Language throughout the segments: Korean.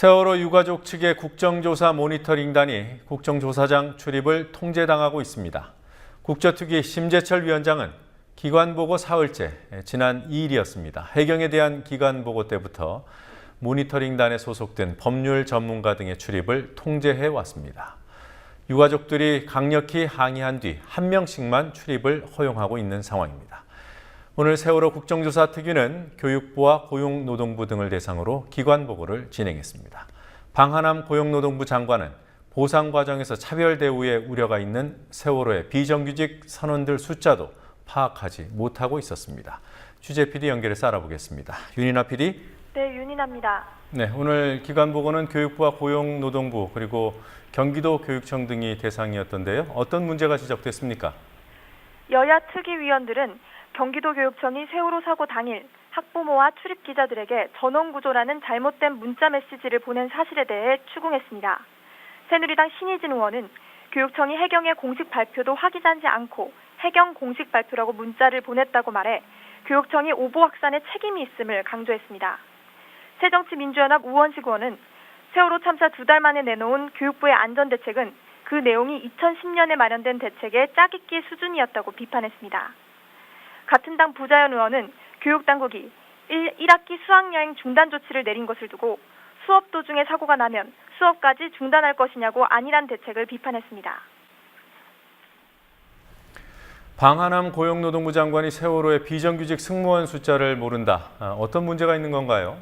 세월호 유가족 측의 국정조사 모니터링단이 국정조사장 출입을 통제당하고 있습니다. 국조특위 심재철 위원장은 기관보고 사흘째 지난 2일이었습니다. 해경에 대한 기관보고 때부터 모니터링단에 소속된 법률 전문가 등의 출입을 통제해 왔습니다. 유가족들이 강력히 항의한 뒤 한 명씩만 출입을 허용하고 있는 상황입니다. 오늘 세월호 국정조사 특위는 교육부와 고용노동부 등을 대상으로 기관 보고를 진행했습니다. 방하남 고용노동부 장관은 보상 과정에서 차별 대우의 우려가 있는 세월호의 비정규직 선원들 숫자도 파악하지 못하고 있었습니다. 취재 PD 연결해서 알아보겠습니다. 윤이나 PD. 네, 윤인합니다. 네, 오늘 기관 보고는 교육부와 고용노동부 그리고 경기도 교육청 등이 대상이었던데요. 어떤 문제가 지적됐습니까? 여야 특위 위원들은 경기도 교육청이 세월호 사고 당일 학부모와 출입 기자들에게 전원 구조라는 잘못된 문자 메시지를 보낸 사실에 대해 추궁했습니다. 새누리당 신희진 의원은 교육청이 해경의 공식 발표도 확인하지 않고 해경 공식 발표라고 문자를 보냈다고 말해 교육청이 오보 확산에 책임이 있음을 강조했습니다. 새정치민주연합 우원식 의원은 세월호 참사 두 달 만에 내놓은 교육부의 안전대책은 그 내용이 2010년에 마련된 대책의 짜깁기 수준이었다고 비판했습니다. 같은 당 부자연 의원은 교육당국이 1, 1학기 수학여행 중단 조치를 내린 것을 두고 수업 도중에 사고가 나면 수업까지 중단할 것이냐고 안일한 대책을 비판했습니다. 방하남 고용노동부 장관이 세월호의 비정규직 승무원 숫자를 모른다. 아, 어떤 문제가 있는 건가요?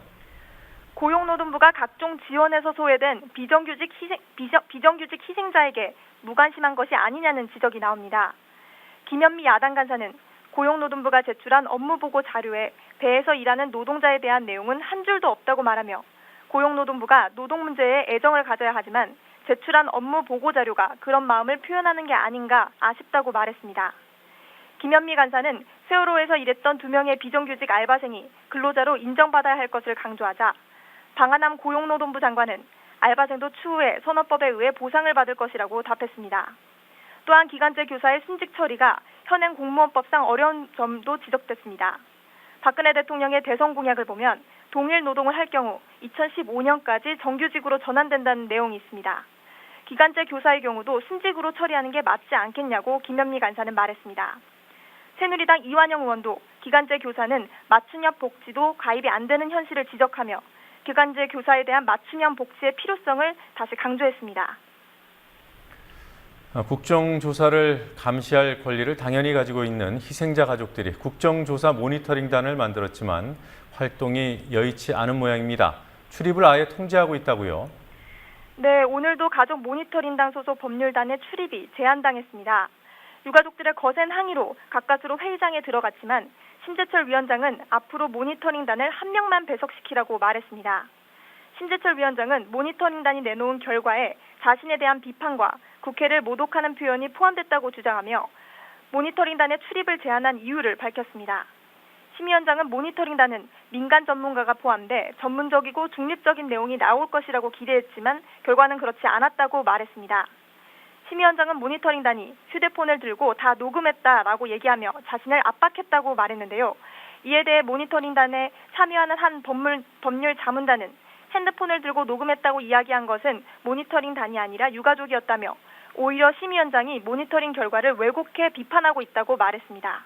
고용노동부가 각종 지원에서 소외된 비정규직 희생, 비정, 비정규직 희생자에게 무관심한 것이 아니냐는 지적이 나옵니다. 김현미 야당 간사는 고용노동부가 제출한 업무보고 자료에 배에서 일하는 노동자에 대한 내용은 한 줄도 없다고 말하며 고용노동부가 노동 문제에 애정을 가져야 하지만 제출한 업무 보고 자료가 그런 마음을 표현하는 게 아닌가 아쉽다고 말했습니다. 김현미 간사는 세월호에서 일했던 두 명의 비정규직 알바생이 근로자로 인정받아야 할 것을 강조하자 방하남 고용노동부 장관은 알바생도 추후에 선언법에 의해 보상을 받을 것이라고 답했습니다. 또한 기간제 교사의 순직 처리가 현행 공무원법상 어려운 점도 지적됐습니다. 박근혜 대통령의 대선 공약을 보면 동일 노동을 할 경우 2015년까지 정규직으로 전환된다는 내용이 있습니다. 기간제 교사의 경우도 순직으로 처리하는 게 맞지 않겠냐고 김현미 간사는 말했습니다. 새누리당 이완영 의원도 기간제 교사는 맞춤형 복지도 가입이 안 되는 현실을 지적하며 기간제 교사에 대한 맞춤형 복지의 필요성을 다시 강조했습니다. 아, 국정조사를 감시할 권리를 당연히 가지고 있는 희생자 가족들이 국정조사 모니터링단을 만들었지만 활동이 여의치 않은 모양입니다. 출입을 아예 통제하고 있다고요. 네, 오늘도 가족 모니터링단 소속 법률단의 출입이 제한당했습니다. 유가족들의 거센 항의로 가까스로 회의장에 들어갔지만 심재철 위원장은 앞으로 모니터링단을 한 명만 배석시키라고 말했습니다. 심재철 위원장은 모니터링단이 내놓은 결과에 자신에 대한 비판과 국회를 모독하는 표현이 포함됐다고 주장하며 모니터링단의 출입을 제한한 이유를 밝혔습니다. 심 위원장은 모니터링단은 민간 전문가가 포함돼 전문적이고 중립적인 내용이 나올 것이라고 기대했지만 결과는 그렇지 않았다고 말했습니다. 심 위원장은 모니터링단이 휴대폰을 들고 다 녹음했다라고 얘기하며 자신을 압박했다고 말했는데요. 이에 대해 모니터링단에 참여하는 한 법물, 법률 자문단은 핸드폰을 들고 녹음했다고 이야기한 것은 모니터링단이 아니라 유가족이었다며 오히려 심 위원장이 모니터링 결과를 왜곡해 비판하고 있다고 말했습니다.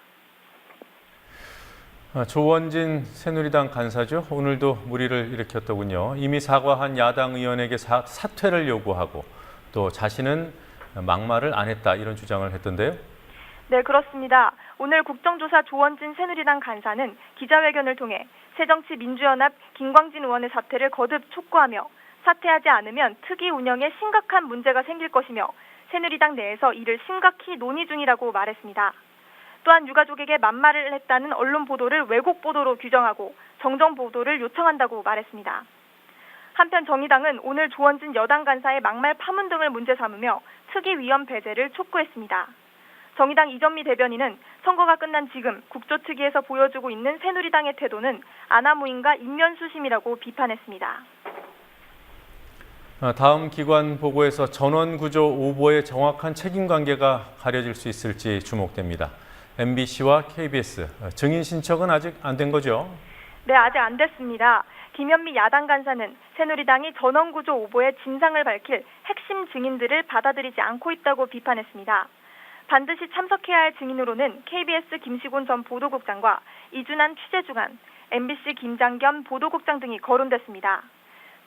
아, 조원진 새누리당 간사죠. 오늘도 무리를 일으켰더군요. 이미 사과한 야당 의원에게 사, 사퇴를 요구하고 또 자신은 막말을 안 했다 이런 주장을 했던데요. 네, 그렇습니다. 오늘 국정조사 조원진 새누리당 간사는 기자회견을 통해 새정치민주연합 김광진 의원의 사퇴를 거듭 촉구하며 사퇴하지 않으면 특위 운영에 심각한 문제가 생길 것이며 새누리당 내에서 이를 심각히 논의 중이라고 말했습니다. 또한 유가족에게 만말을 했다는 언론 보도를 왜곡 보도로 규정하고 정정 보도를 요청한다고 말했습니다. 한편 정의당은 오늘 조원진 여당 간사의 막말 파문 등을 문제 삼으며 특위 위원 배제를 촉구했습니다. 정의당 이전미 대변인은 선거가 끝난 지금 국조 특위에서 보여주고 있는 새누리당의 태도는 아나무인과 인면수심이라고 비판했습니다. 아, 다음 기관 보고에서 전원 구조 오보의 정확한 책임 관계가 가려질 수 있을지 주목됩니다. MBC와 KBS 증인 신청은 아직 안 된 거죠? 네, 아직 안 됐습니다. 김현미 야당 간사는 새누리당이 전원구조 오보의 진상을 밝힐 핵심 증인들을 받아들이지 않고 있다고 비판했습니다. 반드시 참석해야 할 증인으로는 KBS 김시곤 전 보도국장과 이준한 취재주간, MBC 김장겸 보도국장 등이 거론됐습니다.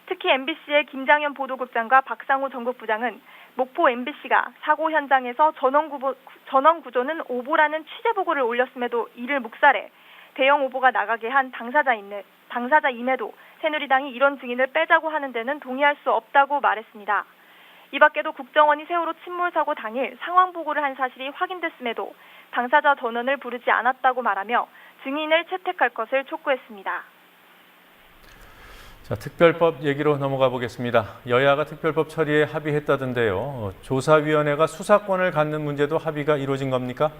특히 MBC의 김장현 보도국장과 박상우 전국부장은 목포 MBC가 사고 현장에서 전원 구보, 전원 구조는 오보라는 취재 보고를 올렸음에도 이를 묵살해 대형 오보가 나가게 한 당사자임에, 당사자임에도 새누리당이 이런 증인을 빼자고 하는 데는 동의할 수 없다고 말했습니다. 이 밖에도 국정원이 세월호 침몰 사고 당일 상황 보고를 한 사실이 확인됐음에도 당사자 전원을 부르지 않았다고 말하며 증인을 채택할 것을 촉구했습니다. 자, 특별법 얘기로 넘어가 보겠습니다. 여야가 특별법 처리에 합의했다던데요. 어, 조사위원회가 수사권을 갖는 문제도 합의가 이루어진 겁니까?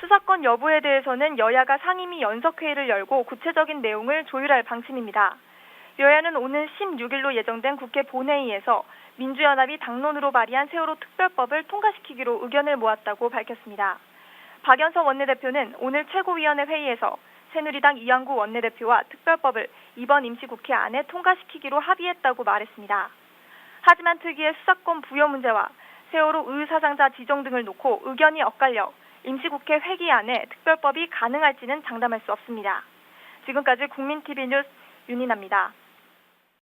수사권 여부에 대해서는 여야가 상임위 연석회의를 열고 구체적인 내용을 조율할 방침입니다. 여야는 오늘 16일로 예정된 국회 본회의에서 민주연합이 당론으로 발의한 세월호 특별법을 통과시키기로 의견을 모았다고 밝혔습니다. 박연석 원내대표는 오늘 최고위원회 회의에서 새누리당 이양구 원내대표와 특별법을 이번 임시국회 안에 통과시키기로 합의했다고 말했습니다. 하지만 특위의 수사권 부여 문제와 세월호 의사상자 지정 등을 놓고 의견이 엇갈려 임시국회 회기 안에 특별법이 가능할지는 장담할 수 없습니다. 지금까지 국민TV 뉴스 윤인아입니다.